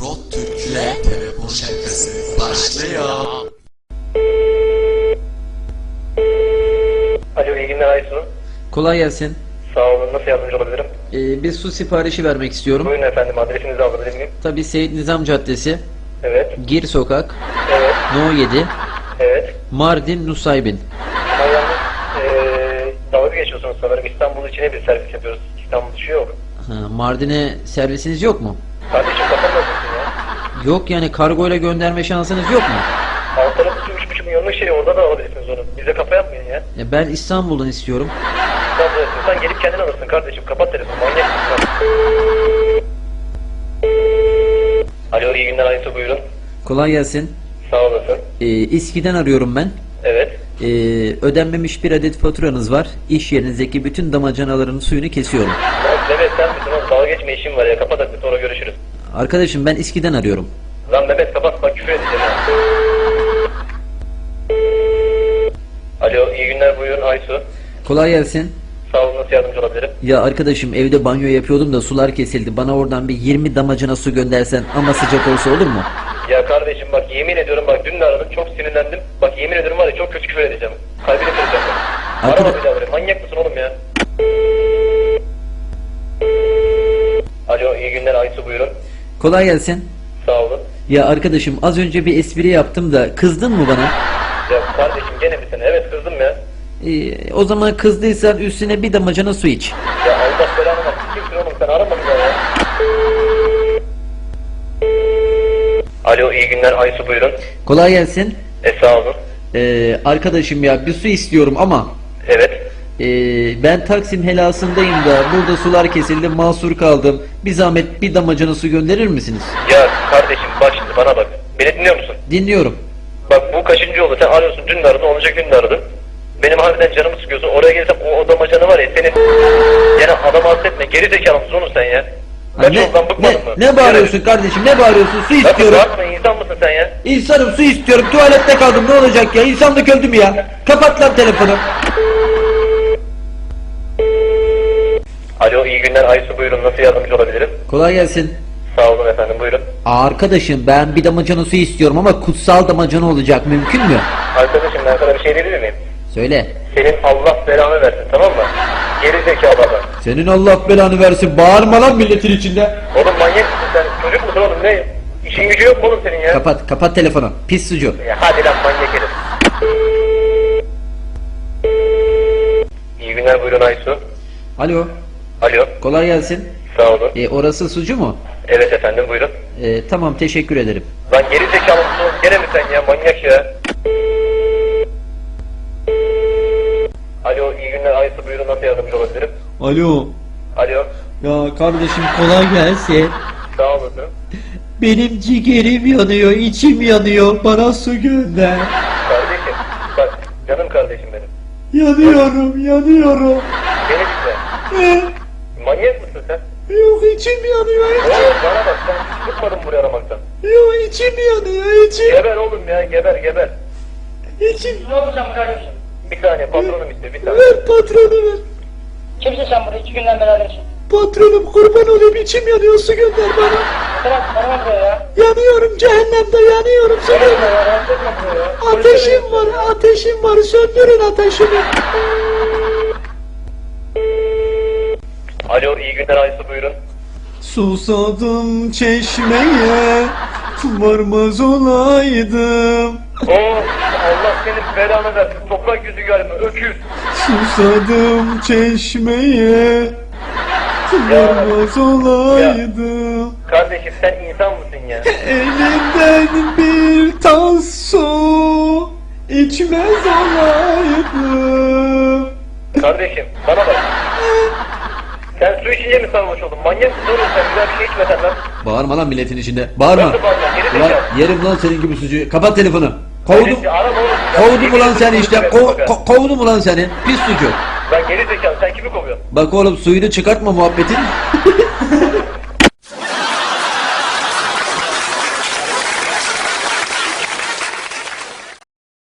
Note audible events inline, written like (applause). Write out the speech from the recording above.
Rot Türk'le telefon şakası başlıyor. Alo iyi günler Aysun. Kolay gelsin. Sağ olun nasıl yardımcı olabilirim? Ee, bir su siparişi vermek istiyorum. Buyurun efendim adresinizi alabilir miyim? Tabii Seyit Nizam Caddesi, Evet. Gir Sokak, Evet. No 7, Evet. Mardin, Nusaybin. Yalnız eee dalga geçiyorsunuz sanırım. İstanbul içine bir servis yapıyoruz. İstanbul dışı yok. Ha, Mardin'e servisiniz yok mu? Kardeşim kapatmasın ya. Yok yani kargoyla gönderme şansınız yok mu? Alt tarafı üç buçuk milyonluk şey orada da alabilirsiniz onu. Bize kafa yapmayın ya. Ya ben İstanbul'dan istiyorum. İstanbul'a istiyorsan gelip kendin alırsın kardeşim. Kapat telefonu. Manyak mısın? Alo iyi günler Aysu buyurun. Kolay gelsin. Sağ olasın. Ee, İSKİ'den arıyorum ben. Evet. Ee, ödenmemiş bir adet faturanız var. İş yerinizdeki bütün damacanaların suyunu kesiyorum. Mehmet sen misin oğlum? Dalga geçme işim var ya. Kapat hadi sonra görüşürüz. Arkadaşım ben İSKİ'den arıyorum. Lan Mehmet kapat bak küfür edeceğim. Alo iyi günler buyurun Aysu. Kolay gelsin. Sağ olun nasıl yardımcı olabilirim? Ya arkadaşım evde banyo yapıyordum da sular kesildi. Bana oradan bir 20 damacana su göndersen ama sıcak olsa olur mu? Ya kardeşim bak yemin ediyorum bak dün de aradım çok sinirlendim. Bak yemin ediyorum var ya çok kötü küfür edeceğim. Kalbini kıracağım. Arkada- Arama bir daha manyak mısın oğlum ya? Alo iyi günler Aysu buyurun. Kolay gelsin. Sağ olun. Ya arkadaşım az önce bir espri yaptım da kızdın mı bana? Ya kardeşim gene misin? Evet kızdım ya. Ee, o zaman kızdıysan üstüne bir damacana su iç. Ya Allah belanı versin. Kimsin oğlum sen arama bir daha ya. Alo iyi günler Aysu buyurun. Kolay gelsin. E sağ olun. Ee, arkadaşım ya bir su istiyorum ama Evet. Ee, ben Taksim helasındayım da burada sular kesildi mahsur kaldım. Bir zahmet bir damacana su gönderir misiniz? Ya kardeşim bak şimdi bana bak. Beni dinliyor musun? Dinliyorum. Bak bu kaçıncı oldu? Sen arıyorsun dün de aradın, olacak gün de aradın. Benim harbiden canımı sıkıyorsun. Oraya gelsem o odama canı var ya senin. Yine adam hasretme. Geri zekalı mısın oğlum sen ya? Kaç ne, yoldan ne, bıkmadın mı? ne bağırıyorsun kardeşim ne bağırıyorsun su istiyorum. bağırma insan mısın sen ya? İnsanım su istiyorum tuvalette kaldım ne olacak ya insanlık öldü mü ya? Kapat lan telefonu. Alo iyi günler Aysu buyurun nasıl yardımcı olabilirim? Kolay gelsin. Sağ olun efendim buyurun. Arkadaşım ben bir damacana su istiyorum ama kutsal damacana olacak mümkün mü? Arkadaşım ben sana bir şey diyebilir miyim? Söyle. Senin Allah belanı versin tamam mı? Geri zekalı adam. Senin Allah belanı versin bağırma lan milletin içinde. Oğlum manyak mısın sen? Çocuk musun oğlum ne? İşin gücü yok mu oğlum senin ya? Kapat kapat telefonu pis sucu. Ya hadi lan manyak herif. İyi günler buyurun Aysu. Alo Alo kolay gelsin. sağ olun. E, orası sucu mu? Evet efendim buyurun. E, tamam teşekkür ederim. Lan geri zekalı mısın? Gene mi sen ya manyak ya? Alo iyi günler Aysu buyurun nasıl yardımcı olabilirim? Alo Alo ya kardeşim kolay gelsin. sağ olasın. Benim ciğerim yanıyor içim yanıyor bana su gönder. Kardeşim bak canım kardeşim benim. Yanıyorum yanıyorum. Beni dinle. Yok içim yanıyor Oğlum bana bak sen çıkmadın buraya aramaktan. Yok içim yanıyor içim. Geber oğlum ya geber geber. İçim. Ne olacağım kardeşim? Bir saniye patronum işte bir saniye. Ver patronu ver. Kimsin sen burada? İki günden berabersin. Patronum kurban olayım içim yanıyor su gönder bana. Bırak bana buraya ya. Yanıyorum cehennemde yanıyorum su Bırak ya. Ateşim var ateşim var söndürün ateşimi. Alo iyi günler Aysu buyurun. Susadım çeşmeye varmaz olaydım. Oo Allah senin belanı versin toprak yüzü gelme öküz. Susadım çeşmeye varmaz olaydım. Kardeşim sen insan mısın ya? Elimden bir tas su içmez olaydım. Kardeşim bana bak. Sen su içince mi sarhoş oldun? Manyak mısın oğlum sen güzel bir şey içmesen lan. Bağırma lan milletin içinde. Bağırma. Nasıl bağırma? Geri Ulan zekalı. yerim lan senin gibi sucuğu. Kapat telefonu. Kovdum. Öylesi arama oğlum. Kovdum ulan seni işte. Ko- ko- kovdum ulan seni. Pis sucuk. Lan geri zekalı sen kimi kovuyorsun? Bak oğlum suyunu çıkartma muhabbetin. (laughs)